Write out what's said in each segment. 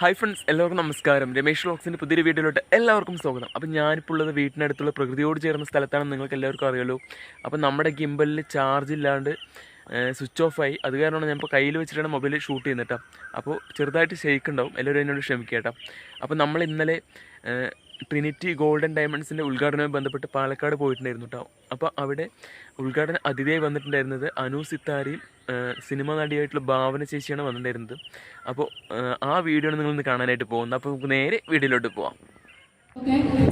Hi friends എല്ലാവർക്കും നമസ്കാരം. രമേഷ് വ്ളോഗ്സിന്റെ പുതിയൊരു വീഡിയോയിലോട്ട് എല്ലാവർക്കും സ്വാഗതം. അപ്പോൾ ഞാനിപ്പോൾ ഉള്ളത് വീട്ടിനടുത്തുള്ള പ്രകൃതിയോട് ചേർന്ന സ്ഥലത്താണെന്ന് നിങ്ങൾക്ക് എല്ലാവർക്കും അറിയാലോ. അപ്പോൾ നമ്മുടെ ഗിംബലിൽ ചാർജ് ഇല്ലാണ്ട് സ്വിച്ച് ഓഫായി അത് കാരണമാണ് ഞാൻ ഇപ്പോൾ കയ്യിൽ വെച്ചിട്ടാണ് മൊബൈൽ ഷൂട്ട് ചെയ്യുന്നത് കേട്ടോ. അപ്പോൾ ചെറുതായിട്ട് ഷെയ്ക്ക് ഉണ്ടാവും. എല്ലാവരും എന്നോട് ക്ഷമിക്കുക കേട്ടോ. അപ്പോൾ നമ്മൾ ഇന്നലെ ട്രിനിറ്റി ഗോൾഡൻ ഡയമണ്ട്സിന്റെ ഉദ്ഘാടനവുമായി ബന്ധപ്പെട്ട് പാലക്കാട് പോയിട്ടുണ്ടായിരുന്നു കേട്ടോ അപ്പോൾ അവിടെ ഉദ്ഘാടന അതിഥിയായി വന്നിട്ടുണ്ടായിരുന്നത് അനു സിത്താരിയും സിനിമ നടിയായിട്ടുള്ള ഭാവന ചേച്ചിയാണ് വന്നിട്ടുണ്ടായിരുന്നത്. അപ്പോൾ ആ വീഡിയോ നിങ്ങളിന്ന് കാണാനായിട്ട് പോകുന്നത്. അപ്പോൾ നമുക്ക് നേരെ വീഡിയോയിലോട്ട് പോവാം.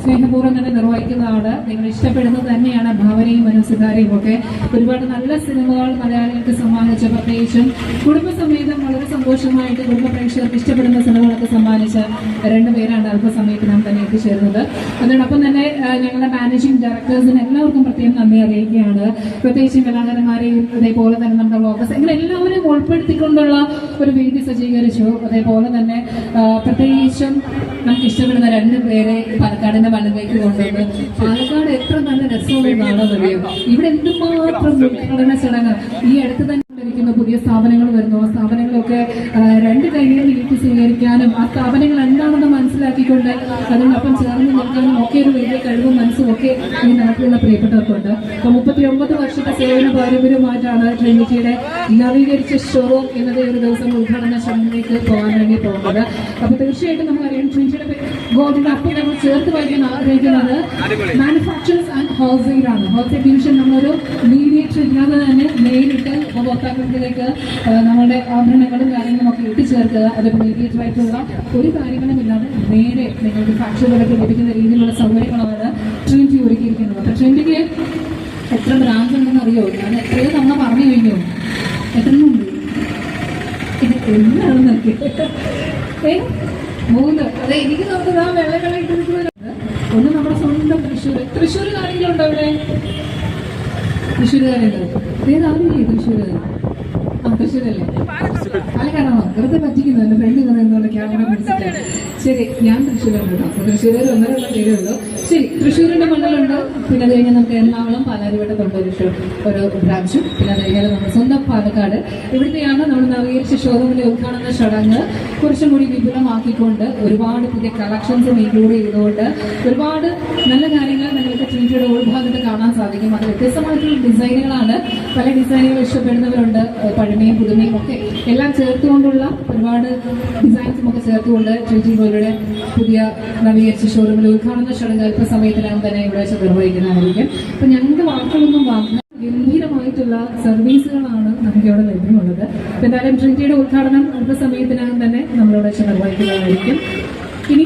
സ്നേഹപൂർവം തന്നെ നിർവഹിക്കുന്നതാണ്. നിങ്ങൾ ഇഷ്ടപ്പെടുന്നത് തന്നെയാണ് ഭാവനയും മനസ്സിതാരയും ഒക്കെ. ഒരുപാട് നല്ല സിനിമകൾ മലയാളികൾക്ക് സമ്മാനിച്ച പ്രത്യേകിച്ചും കുടുംബസമേതം വളരെ സന്തോഷമായിട്ട് കുടുംബ പ്രേക്ഷകർക്ക് ഇഷ്ടപ്പെടുന്ന സിനിമകളൊക്കെ സമ്മാനിച്ച രണ്ടുപേരാണ് അല്പസമയത്തിനാം തന്നെ എത്തിച്ചേരുന്നത്. അതോടൊപ്പം തന്നെ ഞങ്ങളുടെ മാനേജിംഗ് ഡയറക്ടേഴ്സിന് എല്ലാവർക്കും പ്രത്യേകം നന്ദി അറിയിക്കുകയാണ്. പ്രത്യേകിച്ചും കലാകാരന്മാരെയും അതേപോലെ തന്നെ നമ്മുടെ വ്ളോഗേഴ്സ് ഇങ്ങനെ എല്ലാവരെയും ഉൾപ്പെടുത്തിക്കൊണ്ടുള്ള ഒരു വേദി സജ്ജീകരിച്ചു. അതേപോലെ തന്നെ പ്രത്യേകിച്ചും നമുക്ക് ഇഷ്ടപ്പെടുന്ന രണ്ട് പേരെ പാലക്കാടിന്റെ മണ്ണിലേക്ക് കൊണ്ടുവന്ന് പാലക്കാട് എത്ര നല്ല രസമുള്ള നാടാണെന്നറിയാം ഇവിടെ എന്തുമാത്രം ഉദ്ഘാടന ചടങ്ങ്. ഈ അടുത്ത് തന്നെ പുതിയ സ്ഥാപനങ്ങൾ വരുന്നു. ആ സ്ഥാപനങ്ങളൊക്കെ രണ്ട് കൈകളും നീട്ടി സ്വീകരിക്കാനും ആ സ്ഥാപനങ്ങൾ എന്താണെന്ന് മനസ്സിലാക്കിക്കൊണ്ട് അതിനൊപ്പം ചേർന്ന് നിൽക്കാനും ഒക്കെ ഒരു വലിയ കഴിവും മനസ്സും ഒക്കെ ഈ നാട്ടിലുള്ള പ്രിയപ്പെട്ടവർക്കുണ്ട്. അപ്പൊ മുപ്പത്തി ഒമ്പത് വർഷത്തെ സേവന പാരമ്പര്യമായിട്ടാണ് ട്രിനിറ്റിയുടെ നവീകരിച്ച ഷോറൂം എന്നത് ഒരു ദിവസം ഉദ്ഘാടന ചടങ്ങിലേക്ക് പോകാൻ വേണ്ടി പോകുന്നത്. അപ്പൊ തീർച്ചയായിട്ടും നമുക്കറിയാം ട്രിനിറ്റിയുടെ ഗോൾഡിന്റെ അപ്പം നമ്മൾ ചേർത്ത് വായിക്കാൻ ആഗ്രഹിക്കുന്നത് മാനുഫാക്ചേഴ്സ് ആൻഡ് ഹോൾസെയിൽ ആണ്. ഹോൾസെയിൽ ഡിവിഷൻ നമ്മളൊരു മീഡിയേറ്റർ ഇല്ലാതെ തന്നെ നേരിട്ട് ഉപഭോക്താക്കളിലേക്ക് ആ, നമ്മുടെ ആഭരണങ്ങളും കാര്യങ്ങളും ഒക്കെ ഇട്ടുചേർക്കുക അത് മീഡിയേറ്റർ ആയിട്ടുള്ള ഒരു കാര്യങ്ങളും ഇല്ലാതെ നേരെ നിങ്ങൾക്ക് ഫാക്ടറികളൊക്കെ ലഭിക്കുന്ന രീതിയിലുള്ള സൗകര്യങ്ങളാണ് ട്രെൻഡി ഒരുക്കിയിരിക്കുന്നത്. അപ്പൊ ട്രെൻഡിക്ക് എത്ര ബ്രാഞ്ച് ഉണ്ടെന്ന് അറിയോ? ഞാൻ എത്രയോ തവണ പറഞ്ഞു കഴിഞ്ഞു. എത്ര ഉണ്ട് എന്നാണ് എന്താണെന്നൊക്കെ ഏ? മൂന്ന്. അതെ എനിക്ക് തോന്നുന്നത് ആ വെള്ളകളെ ഒന്ന് നമ്മുടെ സ്വന്തം തൃശ്ശൂർ തൃശ്ശൂർ ആരെങ്കിലും അവിടെ? തൃശ്ശൂരുകാരുണ്ട്? ഏതാവില്ലേ ആരുമില്ലേ തൃശ്ശൂരല്ലേ? പാലക്കാടാണോ വെറുതെ പറ്റിക്കുന്നു. എന്റെ ക്യാമറ പിടിച്ചിട്ട് ശരി ഞാൻ തൃശ്ശൂരുണ്ട് കേട്ടോ അപ്പൊ ഉള്ളൂ ശരി തൃശ്ശൂരിന്റെ മണ്ഡലമുണ്ട്? പിന്നെ അത് കഴിഞ്ഞാൽ നമുക്ക് എറണാകുളം പാലാരിവട്ട തൊണ്ടൊരു ഒരു ബ്രാഞ്ചും പിന്നെ അത് കഴിഞ്ഞാൽ നമ്മുടെ സ്വന്തം പാലക്കാട്. ഇവിടുത്തെയാണ് നമ്മൾ നവീകരിച്ച ഷോറൂമിലെ ഉദ്ഘാടന ചടങ്ങ്. കുറച്ചും കൂടി വിപുലമാക്കിക്കൊണ്ട് ഒരുപാട് പുതിയ കളക്ഷൻസും ഇൻക്ലൂഡ് ചെയ്തുകൊണ്ട് ഒരുപാട് നല്ല കാര്യങ്ങൾ നിങ്ങൾക്ക് ട്രീറ്റിയുടെ ഉൾഭാഗത്ത് കാണാൻ സാധിക്കും. അത് വ്യത്യസ്തമായിട്ടുള്ള ഡിസൈനുകളാണ് പല ഡിസൈനുകൾ ഇഷ്ടപ്പെടുന്നവരുണ്ട്. പഴമയും പുതുമയും ഒക്കെ എല്ലാം ചേർത്തുകൊണ്ടുള്ള ഒരുപാട് ഡിസൈൻസും ഒക്കെ ചേർത്തുകൊണ്ട് ട്രീറ്റി പോലുള്ള പുതിയ നവീകരിച്ച ഷോറൂമിൽ ഉദ്ഘാടന ചടങ്ങ് അല്പസമയത്തിനകം തന്നെ ഇവിടെ വെച്ച് നിർവഹിക്കുന്നതായിരിക്കും. അപ്പം ഞങ്ങൾക്ക് വാക്കുകളൊന്നും വാങ്ങുന്ന ഗംഭീരമായിട്ടുള്ള സർവീസുകളാണ് നമുക്ക് ഇവിടെ ലഭ്യമുള്ളത് എന്തായാലും ട്രിറ്റിയുടെ ഉദ്ഘാടനം അല്പസമയത്തിനകം തന്നെ നമ്മളിവിടെ വെച്ച് നിർവഹിക്കുന്നതായിരിക്കും. ഇനി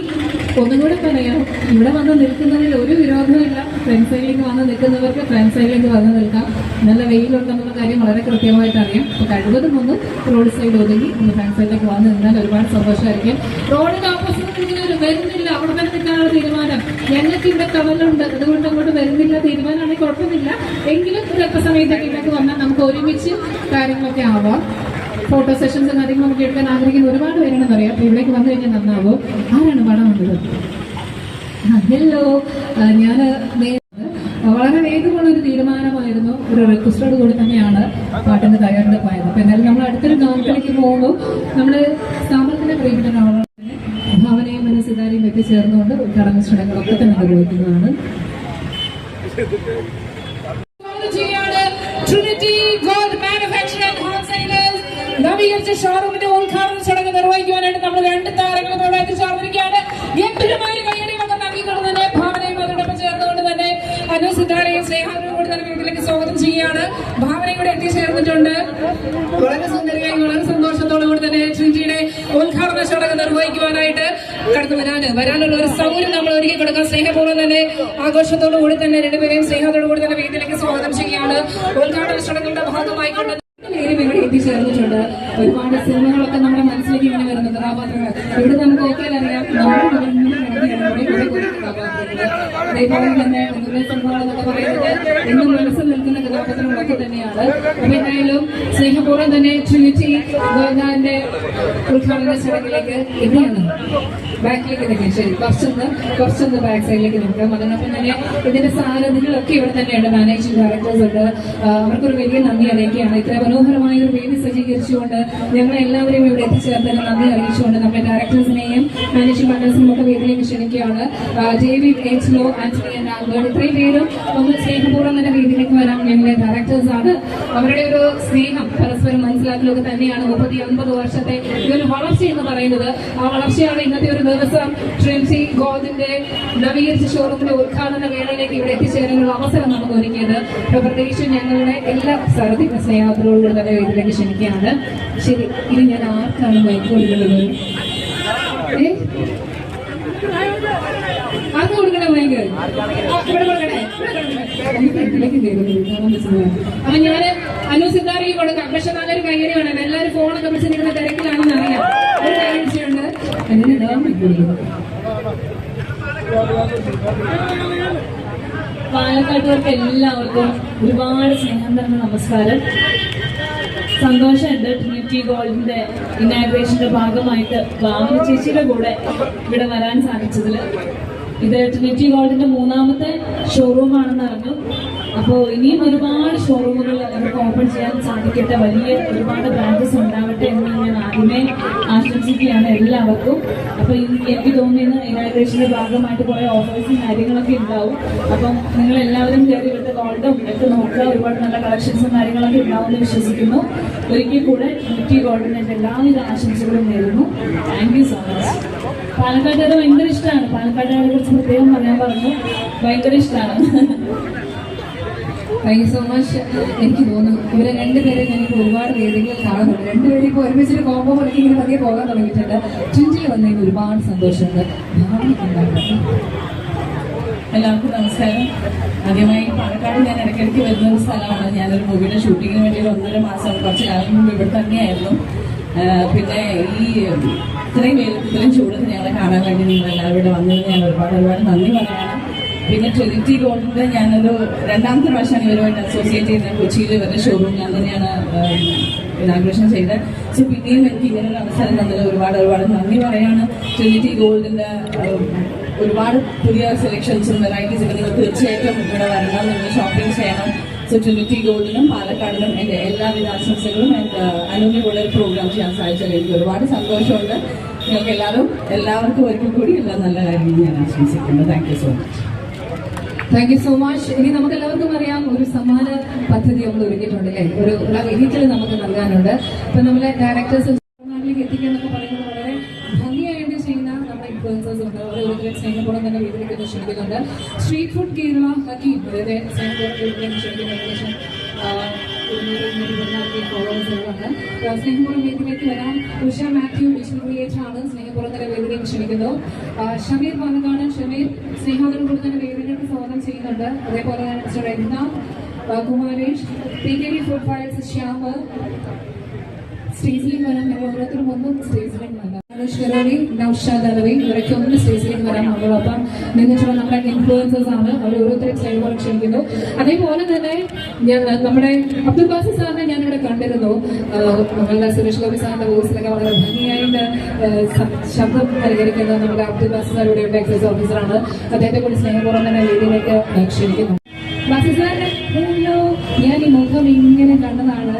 ഒന്നും കൂടെ പറയാം. ഇവിടെ വന്ന് നിൽക്കുന്നതിൽ ഒരു വിരോധമില്ല ഫ്രണ്ട് സൈഡിലേക്ക് വന്ന് നിൽക്കുന്നവർക്ക് ഫ്രണ്ട് സൈഡിലേക്ക് വന്ന് നിൽക്കാം. നല്ല വെയിലുണ്ടെന്നുള്ള കാര്യം വളരെ കൃത്യമായിട്ട് അറിയാം. അപ്പൊ കഴിവതും ഒന്ന് റോഡ് സൈഡ് ഒതുങ്ങി ഒന്ന് ഫ്രണ്ട് സൈഡിലേക്ക് വന്ന് നിന്നാൽ ഒരുപാട് സന്തോഷമായിരിക്കും. റോഡിന്റെ ഓപ്പോസിറ്റ് ഇങ്ങനെ വരുന്നില്ല. അവിടെ തന്നെ നിൽക്കാനുള്ള തീരുമാനം. ഞങ്ങൾക്ക് ഇവിടെ കവലുണ്ട് അതുകൊണ്ട് അങ്ങോട്ട് വരുന്നില്ല. തീരുമാനമാണെങ്കിൽ കുഴപ്പമില്ല. എങ്കിലും ഒരു അല്പസമയത്തേക്ക് ഇവിടേക്ക് വന്നാൽ നമുക്ക് ഒരുമിച്ച് കാര്യങ്ങളൊക്കെ ആവാം. ഫോട്ടോ സെഷൻസ് കാര്യങ്ങളും നമുക്ക് എടുക്കാൻ ആഗ്രഹിക്കുന്ന ഒരുപാട് പേരാണെന്ന് അറിയാം അപ്പൊ ഇവിടേക്ക് വന്നു കഴിഞ്ഞാൽ നന്നാവും? ആരാണ് പടം ഉള്ളത് ഹലോ ഞാൻ വളരെ വേഗമുള്ള ഒരു തീരുമാനമായിരുന്നു. ഒരു റിക്വസ്റ്റോട് കൂടി തന്നെയാണ് പാട്ടിന്റെ തയ്യാറെടുപ്പായത്. അപ്പൊ എന്തായാലും നമ്മൾ അടുത്തൊരു ഗാനത്തിലേക്ക് പോകുമ്പോൾ നമ്മൾ സ്ഥാപനത്തിന്റെ പ്രിയപ്പെട്ട ഭാവനയും മനസ്സിതാരെയും ചേർന്നുകൊണ്ട് ഉദ്ഘാടന ചടങ്ങുകളൊക്കെ തന്നെ നിർവഹിക്കുന്നതാണ്. ചെയ്യാണ് ട്രിനിറ്റി നവീകരിച്ച ഷോറൂമിന്റെ ഉദ്ഘാടന ചടങ്ങ് നിർവഹിക്കുവാനായിട്ട് നമ്മൾ രണ്ട് താരങ്ങളോട് ചേർന്നിരിക്കുകയാണ് ഒരു കയ്യടി ഒക്കെ നൽകിക്കൊണ്ട് തന്നെ ഭാവനയും അതോടൊപ്പം ചേർന്നുകൊണ്ട് തന്നെ അനു സിദ്ധാരയും തന്നെ വീട്ടിലേക്ക് സ്വാഗതം ചെയ്യുകയാണ്. ഭാവനയും കൂടെ എത്തിച്ചേർന്നിട്ടുണ്ട്. വളരെ സുന്ദരിയായി വളരെ സന്തോഷത്തോടു കൂടി തന്നെ ട്രിറ്റിയുടെ ഉദ്ഘാടന ചടങ്ങ് നിർവഹിക്കുവാനായിട്ട് കടന്നു വരാന്. വരാനുള്ള ഒരു സൗകര്യം നമ്മൾ ഒരുക്കി കൊടുക്കാം സ്നേഹപൂർവം തന്നെ ആഘോഷത്തോടു കൂടി തന്നെ രണ്ടുപേരെയും സ്നേഹത്തോടു കൂടി തന്നെ വീട്ടിലേക്ക് സ്വാഗതം ചെയ്യുകയാണ്. ഉദ്ഘാടന ചടങ്ങുകളുടെ ഭാഗമായിക്കൊണ്ട് എത്തിച്ചേർന്നിട്ടുണ്ട് ഒരുപാട് സിനിമകളൊക്കെ നമ്മുടെ മനസ്സിലേക്ക് ഇങ്ങനെ വരുന്ന കഥാപാത്രങ്ങൾ ഇവിടെ നമുക്ക് നോക്കിയാൽ അറിയാം. അതേപോലെ തന്നെ എന്നും മനസ്സിൽ നിൽക്കുന്ന കഥാപാത്രങ്ങളൊക്കെ തന്നെയാണ്. അപ്പൊ എന്തായാലും സ്നേഹപൂർവം തന്നെ ട്രിനിറ്റി ഗോഗാന്റെ ഉദ്ഘാടന ചടങ്ങിലേക്ക് എവിടെയാണ് ബാക്കിലേക്ക് നിൽക്കാം ശരി കുറച്ചൊന്ന് കുറച്ചൊന്ന് ബാക്ക് സൈഡിലേക്ക് നിൽക്കാം അതിനൊപ്പം തന്നെ ഇതിന്റെ സാരഥികളൊക്കെ ഇവിടെ തന്നെയുണ്ട്. മാനേജിംഗ് ഡയറക്ടേഴ്സ് ഉണ്ട്. അവർക്കൊരു വലിയ നന്ദി അറിയിക്കുകയാണ്. ഇത്ര മനോഹരമായ ഒരു വേദി സജ്ജീകരിച്ചുകൊണ്ട് ഞങ്ങളെ എല്ലാവരെയും ഇവിടെ എത്തിച്ചേർത്തതിന് നന്ദി അറിയിച്ചുകൊണ്ട് നമ്മുടെ ഡയറക്ടേഴ്സിനെയും മാനേജിംഗ് പാർട്ട്നേഴ്സിനും ഒക്കെ വേദിയിലേക്ക് ക്ഷണിക്കുകയാണ്. ഡേവിഡ് എച്ച്ലോ ആന്റണി ആൻഡ് ആൽബർട്ട് ഇത്രയും പേരും നമ്മൾ സ്നേഹപൂർവം തന്നെ വേദിയിലേക്ക് വരാൻ ഞങ്ങളുടെ ഡയറക്ടേഴ്സ് ആണ്. അവരുടെ ഒരു സ്നേഹം പരസ്പരം മനസ്സിലാക്കലൊക്കെ തന്നെയാണ് മുപ്പത്തി ഒൻപത് വർഷത്തെ ഈ ഒരു വളർച്ച എന്ന് പറയുന്നത്. ആ വളർച്ചയാണ് ഇന്നത്തെ ഒരു ദിവസം ട്രിൻസി ഗോദിന്റെ നവീകരിച്ച ഷോറൂമിന്റെ ഉദ്ഘാടന വേളയിലേക്ക് ഇവിടെ എത്തിച്ചേരാനുള്ള അവസരം നമുക്ക് ഒരുക്കിയത് പ്രത്യേകിച്ച് ഞങ്ങളുടെ എല്ലാ സാരഥിക സ്നേഹത്തിനോടുകൂടി തന്നെ ഇതിലേക്ക് ക്ഷണിക്കുകയാണ്. ശരി ഇത് ഞാൻ ആർക്കാണ് മൈക്ക് കൊടുക്കുന്നത്? ആർക്ക് കൊടുക്കണേ മൈക്ക് ആ, ഇവിടെ കൊടുക്കണേ. അപ്പൊ സിദ്ധാർത്ഥയ്ക്ക് കൊടുക്കാം. പക്ഷെ നല്ലൊരു കയ്യടി എല്ലാരും എല്ലാവരും ഫോണൊക്കെ പിടിച്ച് നിൽക്കുന്ന തിരക്കിലാണെന്ന് അറിയാം. കയ്യടിച്ചുണ്ട് ഇടാൻ പറ്റുള്ളൂ പാലക്കാട്ടുകാർക്ക് എല്ലാവർക്കും ഒരുപാട് സ്നേഹം തന്നെ നമസ്കാരം. സന്തോഷമുണ്ട് ട്രിനിറ്റി ഗോൾഡിന്റെ ഇനാഗ്രേഷന്റെ ഭാഗമായിട്ട് ഭാവന ചേച്ചിയുടെ കൂടെ ഇവിടെ വരാൻ സാധിച്ചതിൽ ഇത് ട്രിനിറ്റി ഗോൾഡിന്റെ മൂന്നാമത്തെ ഷോറൂം ആണെന്ന് അറിഞ്ഞു. അപ്പോൾ ഇനിയും ഒരുപാട് ഷോറൂമുകൾ നമുക്ക് ഓപ്പൺ ചെയ്യാൻ സാധിക്കട്ടെ. വലിയ ഒരുപാട് ബ്രാഞ്ചസ് ഉണ്ടാവട്ടെ എന്ന് ഞാൻ ആദ്യമേ ആശംസിക്കുകയാണ് എല്ലാവർക്കും. അപ്പോൾ എനിക്ക് തോന്നിയത് ഇനാഗ്രേഷന്റെ ഭാഗമായിട്ട് കുറെ ഓഫേഴ്സും കാര്യങ്ങളൊക്കെ ഉണ്ടാവും. അപ്പം നിങ്ങൾ എല്ലാവരും കയറി ഇവിടുത്തെ ഗോൾഡും ഇതൊക്കെ നോക്കുക. ഒരുപാട് നല്ല കളക്ഷൻസും കാര്യങ്ങളൊക്കെ ഉണ്ടാവുമെന്ന് വിശ്വസിക്കുന്നു. ഒരിക്കൽ കൂടെ ടി ഗോൾഡിന് എന്റെ എല്ലാവിധ ആശംസകളും നേരുന്നു. താങ്ക് യു സോ മച്ച് പാലക്കാട്ടുകാരെ ഭയങ്കര ഇഷ്ടമാണ്. പാലക്കാട്ടുകാരെ കുറിച്ച് പ്രത്യേകം പറയാൻ പറഞ്ഞു. ഭയങ്കര ഇഷ്ടമാണ്. താങ്ക് യു സോ മച്ച് എനിക്ക് തോന്നുന്നു ഇവരെ രണ്ടുപേരെ ഞാനിപ്പോൾ ഒരുപാട് വേദികളിൽ കാണുന്നുണ്ട്. രണ്ടുപേരും ഇപ്പോൾ ഒരുമിച്ചൊരു കോമ്പോ പോലെ ഇങ്ങനെ പതിയെ പോകാൻ തുടങ്ങിയിട്ടുണ്ട്. ചുഞ്ചിൽ വന്നതിന് ഒരുപാട് സന്തോഷമുണ്ട്. ഭാവനയ്ക്കുണ്ടായിരുന്നു എല്ലാവർക്കും നമസ്കാരം. ആദ്യമായി പാലക്കാട് ഞാൻ ഇടയ്ക്കിടയ്ക്ക് വരുന്ന ഒരു സ്ഥലമാണ്. ഞാനൊരു മൂവിയുടെ ഷൂട്ടിങ്ങിന് വേണ്ടി ഒന്നര മാസം കുറച്ച് കാലം മുമ്പ് ഇവിടെ തന്നെയായിരുന്നു. പിന്നെ ഈ ഇത്രയും വെയിലത്ത് ഇത്രയും ചൂടത്ത് ഞങ്ങളെ കാണാൻ വേണ്ടി നിങ്ങൾ എല്ലാവരും ഇവിടെ വന്നത്. ഞാൻ ഒരുപാട് ഒരുപാട് നന്ദി പറയുകയാണ് പിന്നെ ട്രിനിറ്റി ഗോൾഡിന്റെ ഞാനൊരു രണ്ടാമത്തെ പ്രാവശ്യമാണ് ഇവരുമായിട്ട് അസോസിയേറ്റ് ചെയ്യുന്നത്. കൊച്ചിയിൽ ഇവരുടെ ഷോറൂം ഞാൻ തന്നെയാണ് ഇനാഗ്രേഷൻ ചെയ്തത്. സോ പിന്നെയും എനിക്ക് ഒരു അവസരം തന്നത് ഒരുപാട് ഒരുപാട് നന്ദി പറയാണ്. ട്രിനിറ്റി ഗോൾഡിന്റെ ഒരുപാട് പുതിയ സെലക്ഷൻസും വെറൈറ്റീസ് ഒക്കെ നിങ്ങൾ തീർച്ചയായിട്ടും ഇവിടെ വരണം. നിങ്ങൾ ഷോപ്പിംഗ് ചെയ്യണം. സോ ട്രിനിറ്റി ഗോൾഡിനും പാലക്കാടിനും എന്റെ എല്ലാവിധ ആശംസകളും എന്റെ അനുവിന്റെ കൂടെ ഒരു പ്രോഗ്രാം ചെയ്യാൻ സാധിച്ചത് എനിക്ക് ഒരുപാട് സന്തോഷമുണ്ട്. നിങ്ങൾക്ക് എല്ലാവരും എല്ലാവർക്കും ഒരിക്കൽ കൂടി എല്ലാ നല്ല കാര്യങ്ങളും ഞാൻ ആശംസിക്കുന്നു. Thank you so much thank you so much ഇനി നമുക്ക് എല്ലാവർക്കും അറിയാം ഒരു സമ്മാന പദ്ധതി നമ്മൾ ഒരുക്കിയിട്ടുണ്ട് അല്ലേ? ഒരു വീട്ടിൽ നമുക്ക് നൽകാനുണ്ട്. അപ്പൊ നമ്മളെ ഡയറക്ടേഴ്സ് ക്ഷണിക്കുന്നുണ്ട് സ്ട്രീറ്റ് ഫുഡ് കേരള ഹക്കീം അതായത് ഏകദേശം സ്നേഹപൂർവം വേദിയിലേക്ക് വരാം. ഉഷ മാത്യു വിഷ്ണു ക്രിയേറ്റർ ആണ് സ്നേഹപൂർവം തന്നെ വേദിയിലേക്ക് ക്ഷണിക്കുന്നു. ഷമീർ പാലക്കാട് ഷമീർ സ്നേഹോദരം കൂടി തന്നെ വേദിയിലേക്ക് സ്വാഗതം ചെയ്യുന്നുണ്ട്. അതേപോലെ തന്നെ mister Raghunath Kumaresh P K V food files Shyam സ്റ്റേജിലേക്ക് വരാൻ ഞങ്ങൾ ഓരോരുത്തരും ഒന്നും സ്റ്റേജിലേക്ക് വരാം. ഷെറോണി നൌഷാദ് അലവി ഇവരൊക്കെ ഒന്ന് സ്റ്റേജിലേക്ക് വരാൻ നമ്മളോടൊപ്പം നിന്നിട്ടുള്ള നമ്മുടെ ഇൻഫ്ലുവൻസേഴ്സ് ആണ്. അവർ ഓരോരുത്തരും സൈഡ് പോലെ ക്ഷണിക്കുന്നു അതേപോലെ തന്നെ ഞാൻ നമ്മുടെ അബ്ദുൽ ബാസി സാറിനെ ഞാനിവിടെ കണ്ടിരുന്നു. നമ്മളുടെ സുരേഷ് ഗോപി സാറിന്റെ വോയിസിലൊക്കെ വളരെ ഭംഗിയായിട്ട് ശബ്ദം പരിഹരിക്കുന്ന നമ്മുടെ അബ്ദുൽ ബാസി സാർ ഇവിടെ എക്സൈസ് ഓഫീസറാണ് അദ്ദേഹത്തെ കൂടി സ്നേഹപൂർവം തന്നെ വേദിയിലേക്ക് ക്ഷണിക്കുന്നു. ബാസി സാറിന്റെ ഞാൻ ഈ മുഖം ഇങ്ങനെ കണ്ടതാണ്.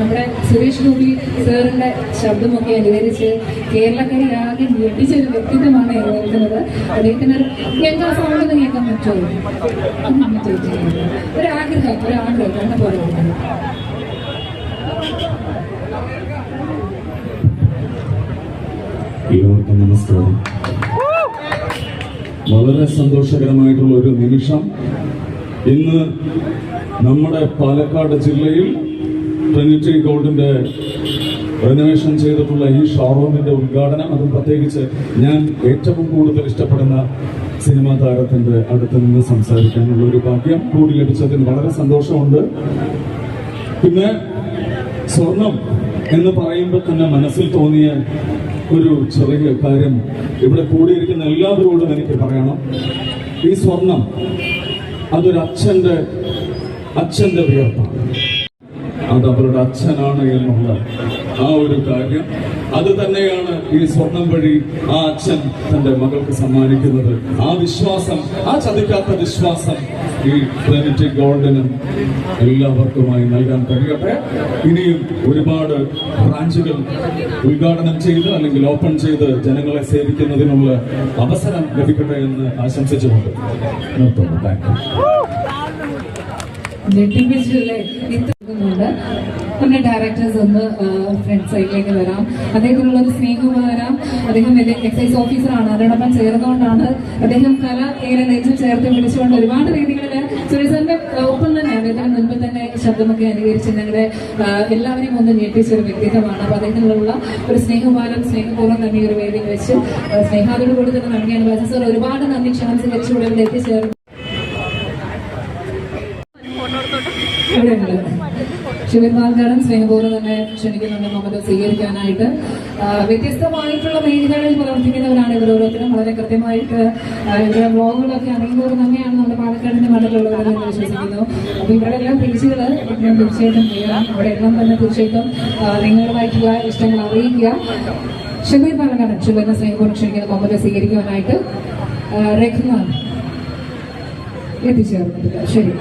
നമ്മുടെ സുരേഷ് ഗോപി സാറിന്റെ ശബ്ദമൊക്കെ അനുകരിച്ച് കേരളക്കരെ ആകെ ഞെട്ടിച്ച ഒരു വ്യക്തിത്വമാണ് എഴുതുന്നത് അദ്ദേഹത്തിന് ഞങ്ങൾ സൗണ്ട് കേൾക്കാൻ പറ്റുമോ? ഒരാഗ്രഹം ചോദിച്ചിട്ടുണ്ട്. ഒരു ആഗ്രഹം ഒരു ആഗ്രഹം കണ്ട പോലെ. നമസ്കാരം. വളരെ സന്തോഷകരമായിട്ടുള്ള ഒരു നിമിഷം. ഇന്ന് നമ്മുടെ പാലക്കാട് ജില്ലയിൽ ട്രിനിറ്റി ഗോൾഡിന്റെ റെനോവേഷൻ ചെയ്തിട്ടുള്ള ഈ ഷോറൂമിന്റെ ഉദ്ഘാടനം. അതും പ്രത്യേകിച്ച് ഞാൻ ഏറ്റവും കൂടുതൽ ഇഷ്ടപ്പെടുന്ന സിനിമാ താരത്തിന്റെ അടുത്ത് നിന്ന് സംസാരിക്കാനുള്ള ഒരു ഭാഗ്യം കൂടി ലഭിച്ചതിൽ വളരെ സന്തോഷമുണ്ട്. പിന്നെ സ്വർണം എന്ന് പറയുമ്പോൾ തന്നെ മനസ്സിൽ തോന്നിയ ഒരു ചെറിയ കാര്യം ഇവിടെ കൂടിയിരിക്കുന്ന എല്ലാവരോടും എനിക്ക് പറയണം. ഈ സ്വർണം അതൊരു അച്ഛന്റെ അച്ഛന്റെ വിയർപ്പാണ് അത് അവരുടെ അച്ഛനാണ് എന്നുള്ള ആ ഒരു കാര്യം. അത് തന്നെയാണ് ഈ സ്വർണം വഴി ആ അച്ഛൻ തന്റെ മകൾക്ക് സമ്മാനിക്കുന്നത്. ആ വിശ്വാസം ആ ചതിക്കാത്ത വിശ്വാസം ഈ പ്ലാനറ്റി ഗോൾഡിനും എല്ലാവർക്കുമായി നൽകാൻ കഴിയട്ടെ. ഇനിയും ഒരുപാട് ബ്രാഞ്ചുകൾ ഉദ്ഘാടനം ചെയ്ത് അല്ലെങ്കിൽ ഓപ്പൺ ചെയ്ത് ജനങ്ങളെ സേവിക്കുന്നതിനുള്ള അവസരം ലഭിക്കട്ടെ എന്ന് ആശംസിച്ചുകൊണ്ട് നിർത്തുന്നു. താങ്ക് യു ഇത്രയുണ്ട് പിന്നെ ഡയറക്ടേഴ്സ് ഒന്ന് ഫ്രണ്ട് സൈഡിലേക്ക് വരാം. അദ്ദേഹത്തിനുള്ള ഒരു സ്നേഹം വരാം. അദ്ദേഹം വലിയ എക്സൈസ് ഓഫീസറാണ് അതോടൊപ്പം ചേർന്നുകൊണ്ടാണ് അദ്ദേഹം കല ഇങ്ങനെ നെഞ്ചിൽ ചേർത്ത് പിടിച്ചുകൊണ്ട് ഒരുപാട് രീതികളിൽ സുരേഷന്റെ ഒപ്പം തന്നെയാണ് അദ്ദേഹത്തിന് മുൻപ് തന്നെ ശബ്ദമൊക്കെ അനുകരിച്ച് ഞങ്ങളുടെ എല്ലാവരെയും ഒന്ന് ഞെട്ടിച്ച ഒരു വ്യക്തിത്വമാണ്. അപ്പൊ അദ്ദേഹത്തിനുള്ള ഒരു സ്നേഹഭാരം സ്നേഹപൂർവം തന്നെ ഒരു വേദിയിൽ വെച്ച് സ്നേഹാദോട് കൂടി തന്നെ നന്ദിയാണ്. ബാജു സാർ ഒരുപാട് നന്ദി ക്ഷണം വെച്ചുകൂടെ ഇവിടെ എത്തിച്ചേർന്നു. ഇവിടെയുണ്ട് മാൽക്കാടൻ സ്നേഹപൂർവം തന്നെ ക്ഷണിക്കുന്നുണ്ട് നമുക്ക് സ്വീകരിക്കാനായിട്ട്. വ്യത്യസ്തമായിട്ടുള്ള മേഖലകളിൽ പ്രവർത്തിക്കുന്നവരാണ് ഇവർ ഓരോരുത്തരും. വളരെ കൃത്യമായിട്ട് ഇവരുടെ വ്ളോഗുകളൊക്കെ അറിയുന്നവർ തന്നെയാണ് നമ്മുടെ പാലക്കാടിന്റെ മണ്ണിലുള്ളവരെന്ന് വിശ്വസിക്കുന്നു. അപ്പൊ ഇവരുടെ എല്ലാം പേജുകൾ ഞാൻ തീർച്ചയായിട്ടും ചെയ്യാം. അവിടെ എല്ലാം തന്നെ തീർച്ചയായിട്ടും നിങ്ങളുമായിട്ടുള്ള ഇഷ്ടങ്ങൾ അറിയിക്കുക. ഷമീർ പാലക്കാടൻ ശിവനെ സ്നേഹപൂർവം ക്ഷണിക്കുന്ന മമ്മൂരെ സ്വീകരിക്കുവാനായിട്ട്. രഘുനാഥ് എത്തിച്ചേർന്നിട്ടില്ല ശരി.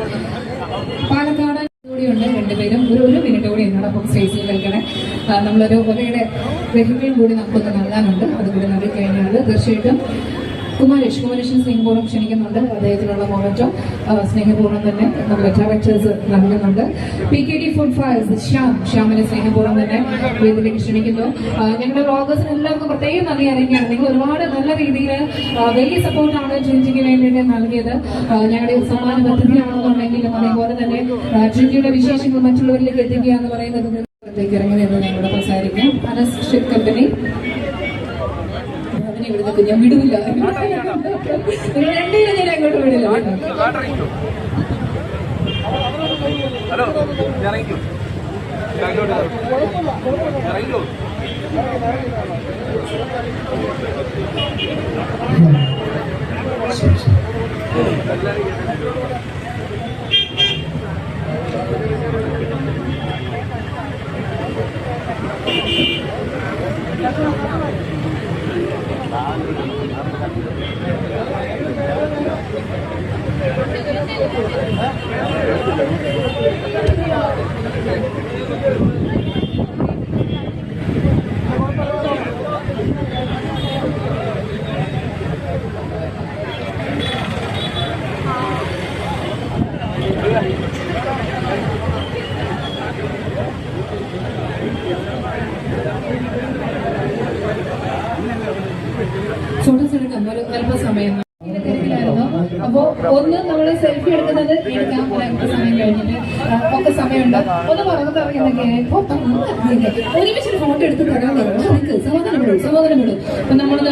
പാലക്കാട് കൂടിയുണ്ട് രണ്ടുപേരും. ഒരു ഒരു മിനിറ്റ് കൂടി എന്നോടൊപ്പം സ്റ്റേജിൽ നിൽക്കണേ. നമ്മളൊരു ഒരയുടെ രഹികളും കൂടി നമുക്കൊന്ന് നൽകാനുണ്ട്. അതുകൂടി നൽകി കഴിഞ്ഞാൽ തീർച്ചയായിട്ടും കുമാരേഷ് കുമാരേഷൻ സ്നേഹപൂർവം ക്ഷണിക്കുന്നുണ്ട്. അദ്ദേഹത്തിനുള്ള മൊമെന്റോ സ്നേഹപൂർവം തന്നെ നമ്മുടെ ഡയറക്ടേഴ്സ് നൽകുന്നുണ്ട്. P K D food files Shyam ശ്യാമിനെ സ്നേഹപൂർവം തന്നെ വേദിയിലേക്ക് ക്ഷണിക്കുന്നു. ഞങ്ങളുടെ വ്ളോഗേഴ്സിന് എല്ലാവർക്കും പ്രത്യേകം നന്ദി അറിയിക്കുകയാണ്. നിങ്ങൾ ഒരുപാട് നല്ല രീതിയിൽ വലിയ സപ്പോർട്ടാണ് ട്രിഞ്ചിക്ക് വേണ്ടിയിട്ട് നൽകിയത്. ഞങ്ങളുടെ സമാന പദ്ധതിയാണെന്നുണ്ടെങ്കിലും അതേപോലെ തന്നെ ട്രിഞ്ചിയുടെ വിശേഷങ്ങൾ മറ്റുള്ളവരിലേക്ക് എത്തിക്കുക എന്ന് പറയുന്നത് ഇറങ്ങി നിന്ന് ഞങ്ങളോട് സംസാരിക്കാം അനസ് കമ്പനി ഇവിടുന്ന് ഞാൻ വിടില്ല നിങ്ങൾ രണ്ടുപേരും ഞാൻ അങ്ങോട്ട് വിടില്ല. ഹലോ ഇറങ്ങിക്കോ. ഇറങ്ങിക്കോ. ഫോട്ടോസ് സെൽഫി എടുക്കുന്നത് എടുക്കാൻ സമയം കഴിഞ്ഞിട്ട് ഒക്കെ സമയമുണ്ട്. ഒന്ന് പുറത്ത് ഇറങ്ങുന്നൊക്കെ ഒരുമിച്ച് ഒരു ഫോട്ടോ എടുത്ത് തരാൻ നിൽക്ക് സമാധാനം വിടും സമാധാനം വിടും. അപ്പൊ നമ്മളിത്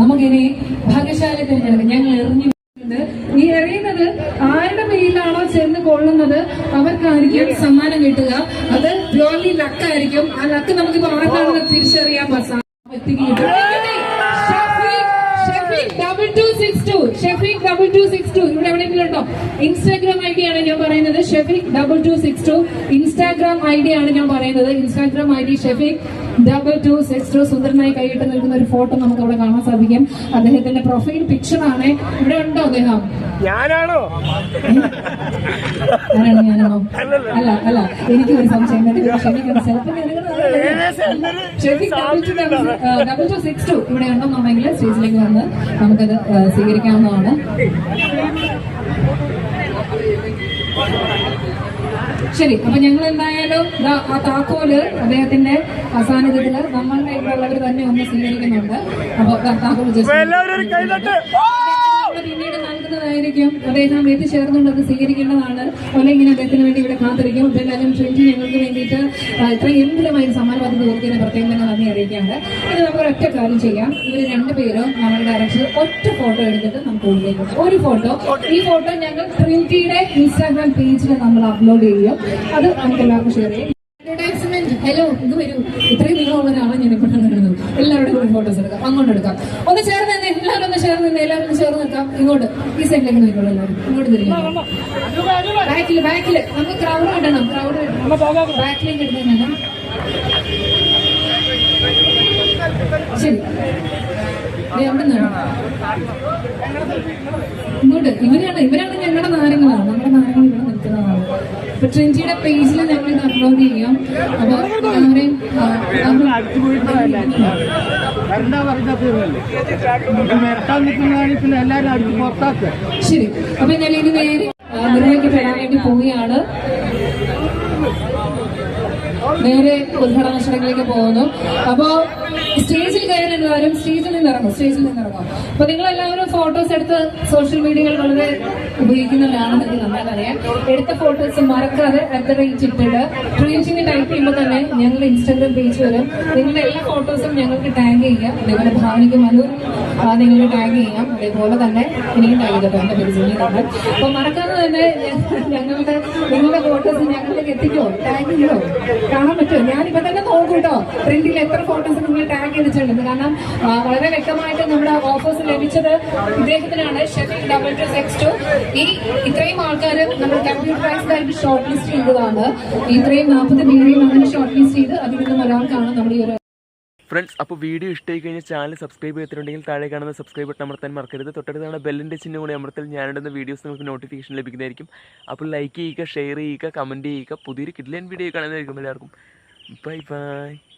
നമുക്കിനി ഭാഗ്യശാലി തിരഞ്ഞെടുക്കാം. ഞങ്ങൾ എറിഞ്ഞു ഈ എറിയുന്നത് ആരുടെ പേരിലാണോ ചെന്ന് കൊള്ളുന്നത്? അവർക്കായിരിക്കും സമ്മാനം കിട്ടുക. അത് പ്യോർലി ലക്കായിരിക്കും. ആ ലക്ക് നമുക്കിപ്പോ ആർക്കാണെന്ന് തിരിച്ചറിയാൻ പറ്റാം വ്യക്തിക്ക് double two six two Shefeeq double two six two ഇവിടെ എവിടെയെങ്കിലും ഉണ്ടോ ഇൻസ്റ്റാഗ്രാം ഐ ആണ് ഞാൻ പറയുന്നത്. ഷെഫിക് ഡബിൾ ഇൻസ്റ്റാഗ്രാം ഐ ആണ് ഞാൻ പറയുന്നത്. Instagram I D Shefeeq. Double two six two സുന്ദരനായി കൈയിട്ട് നിൽക്കുന്ന ഒരു ഫോട്ടോ നമുക്ക് അവിടെ കാണാൻ സാധിക്കും. അദ്ദേഹത്തിന്റെ പ്രൊഫൈൽ പിക്ചർ ആണ്. ഇവിടെ ഉണ്ടോ അദ്ദേഹം? ഞാനാണോ? ആരാണ് ഞാനാണോ? അല്ല അല്ല എനിക്ക് ഒരു സംശയം. ക്ഷമിക്കണം. ചിലപ്പോൾ ഡബിൾ ടു സിക്സ് ടു ഇവിടെ ഉണ്ടെന്നുണ്ടെങ്കിൽ സ്റ്റേജിലേക്ക് വന്ന് നമുക്കത് സ്വീകരിക്കാവുന്നതാണ്. ശരി അപ്പൊ ഞങ്ങൾ എന്തായാലും ആ താക്കോൽ അദ്ദേഹത്തിന്റെ സാന്നിധ്യത്തിൽ നമ്മളുടെ ഇവിടെയുള്ളവർ തന്നെ ഒന്ന് സ്വീകരിക്കുന്നുണ്ട്. അപ്പൊ താക്കോൽ നൽകുന്നതായിരിക്കും അദ്ദേഹം എത്തിച്ചേർന്നുകൊണ്ട് അത് സ്വീകരിക്കേണ്ടതാണ്. അല്ലെങ്കിൽ അദ്ദേഹത്തിന് വേണ്ടി ഇവിടെ കാത്തിരിക്കും. ഇതെല്ലാവരും ട്രെൻഡ് ഞങ്ങൾക്ക് വേണ്ടിയിട്ട് ഇത്ര ഗംഭീരമായ സമ്മാന പദ്ധതി ഓർക്കുന്ന പ്രത്യേകം തന്നെ നന്ദി അറിയിക്കുകയാണ്. ഇത് നമുക്ക് ഒറ്റ കാര്യം ചെയ്യാം. ഇവർ രണ്ടുപേരും നമ്മുടെ ഡയറക്ടർ ഒറ്റ ഫോട്ടോ എടുത്തിട്ട് നമുക്ക് ഉള്ളിലേക്ക്. ഒരു ഫോട്ടോ ഈ ഫോട്ടോ ഞങ്ങൾ ട്രിന്റിയുടെ ഇൻസ്റ്റാഗ്രാം പേജിൽ നമ്മൾ അപ്ലോഡ് ചെയ്യും. അത് നമുക്ക് എല്ലാവർക്കും ഷെയർ ചെയ്യും. അഡ്വർടൈസ്മെന്റ് ഹലോ ഇത് വരൂ. ഇത്രയും നീളമുള്ള ഒരാളെ ഞാൻ കാണുന്നത് എല്ലാവരുടെ കൂടെ ഫോട്ടോസ് എടുക്കാം. അങ്ങോട്ട് എടുക്കാം. ഒന്ന് ചേർന്ന് തന്നെ എല്ലാവരും ഒന്ന് ചേർന്ന് തന്നെ എല്ലാവരും ഒന്ന് ചേർന്ന് നിൽക്കാം. ഇങ്ങോട്ട്. ഈ സൈഡിലേക്ക് നോക്കിക്കോളൂ എല്ലാവരും. ഇങ്ങോട്ട് തിരിഞ്ഞു ബാക്കിൽ ബാക്കിൽ നമുക്ക് ക്രൗഡ് കിട്ടണം. ക്രൗഡ് ബാക്കിലേക്ക് എടുക്കാൻ ശരി. ദേ അവിടെ നിന്നാണ് ഇങ്ങോട്ട്. ഇവരാണ് ഇവരാണ് ഞങ്ങളുടെ നാരങ്ങളാണ് നമ്മുടെ നാരങ്ങൾ ഇവിടെ നിൽക്കുന്നതാണ്. അപ്പൊ ട്രെന്റിയുടെ പേജിൽ ഞങ്ങൾ ഇത് അപ്ലോഡ് ചെയ്യാം അപ്പൊ ശരി. അപ്പൊ ഞാൻ ഇനി നേരെ നിർവഹിക്കപ്പെടാൻ വേണ്ടി പോവുകയാണ്. നേരെ ഉദ്ഘാടന ചടങ്ങിലേക്ക് പോകുന്നു. അപ്പോ സ്റ്റേജിൽ കയറി എല്ലാവരും സ്റ്റേജിൽ നിന്ന് ഇറങ്ങും സ്റ്റേജിൽ നിന്ന് ഇറങ്ങും അപ്പൊ നിങ്ങൾ എല്ലാവരും ഫോട്ടോസ് എടുത്ത് സോഷ്യൽ മീഡിയകൾ വളരെ ഉപയോഗിക്കുന്നവരാണെന്ന് എനിക്ക് നന്നായി അറിയാം എടുത്ത ഫോട്ടോസ് മറക്കാതെ അറ്റ് ദ ട്രീറ്റിന് ടൈപ്പ് ചെയ്യുമ്പോൾ തന്നെ ഞങ്ങളുടെ ഇൻസ്റ്റാഗ്രാം പേജ് വരും. നിങ്ങളുടെ എല്ലാ ഫോട്ടോസും ഞങ്ങൾക്ക് ടാഗ് ചെയ്യുക അതേപോലെ ഭാവനയ്ക്ക് മനു നിങ്ങൾക്ക് ടാഗ് ചെയ്യാം. അതേപോലെ തന്നെ എനിക്ക് ടാഗ് ചെയ്തപ്പോൾ എന്റെ പേര് ജിനി നമ്മൾ അപ്പൊ മറക്കാതെ തന്നെ ഞങ്ങളുടെ നിങ്ങളുടെ ഫോട്ടോസ് ഞങ്ങളിലേക്ക് എത്തിക്കോ? ടാഗ് ചെയ്യോ? കാണാൻ പറ്റുമോ? ഞാനിപ്പോ തന്നെ നോക്കും കേട്ടോ പ്രിന്റിൽ എത്ര ഫോട്ടോസ് നിങ്ങൾ ടാഗ് ചെയ്തിട്ടുണ്ട്. കാരണം വളരെ വ്യക്തമായിട്ട് നമ്മുടെ ഓഫേഴ്സ് ലഭിച്ചത് ഇദ്ദേഹത്തിനാണ്. Shefil double two six two ഈ ഇത്രയും ആൾക്കാർ നമ്മൾ ആയിട്ട് ഷോർട്ട് ലിസ്റ്റ് ചെയ്തതാണ്. ഇത്രയും നാൽപ്പത് പേരെയും അങ്ങനെ ഷോർട്ട് ലിസ്റ്റ് ചെയ്ത് അതിൽ നിന്നും ഒരാൾക്കാണ് നമ്മൾ ഈ ഒരു ഫ്രണ്ട്സ് അപ്പോൾ വീഡിയോ ഇഷ്ടമായി കഴിഞ്ഞാൽ ചാനൽ സബ്സ്ക്രൈബ് ചെയ്തിട്ടുണ്ടെങ്കിൽ താഴെ കാണുന്ന സബ്സ്ക്രൈബ് ബട്ടൺ അമർത്താൻ മറക്കരുത്. തൊട്ടടുത്ത് നമ്മുടെ ബെല്ലിന്റെ ചിഹ്നം കൂടി അമർത്തൽ ഞാനിടുന്ന വീഡിയോസ് നിങ്ങൾക്ക് നോട്ടിഫിക്കേഷൻ ലഭിക്കുന്നതായിരിക്കും. അപ്പോൾ ലൈക്ക് ചെയ്യുക ഷെയർ ചെയ്യുക കമന്റ് ചെയ്യുക. പുതിയൊരു കിഡ്ലൈൻ വീഡിയോ കാണുന്നതായിരിക്കും എല്ലാവർക്കും. Bye bye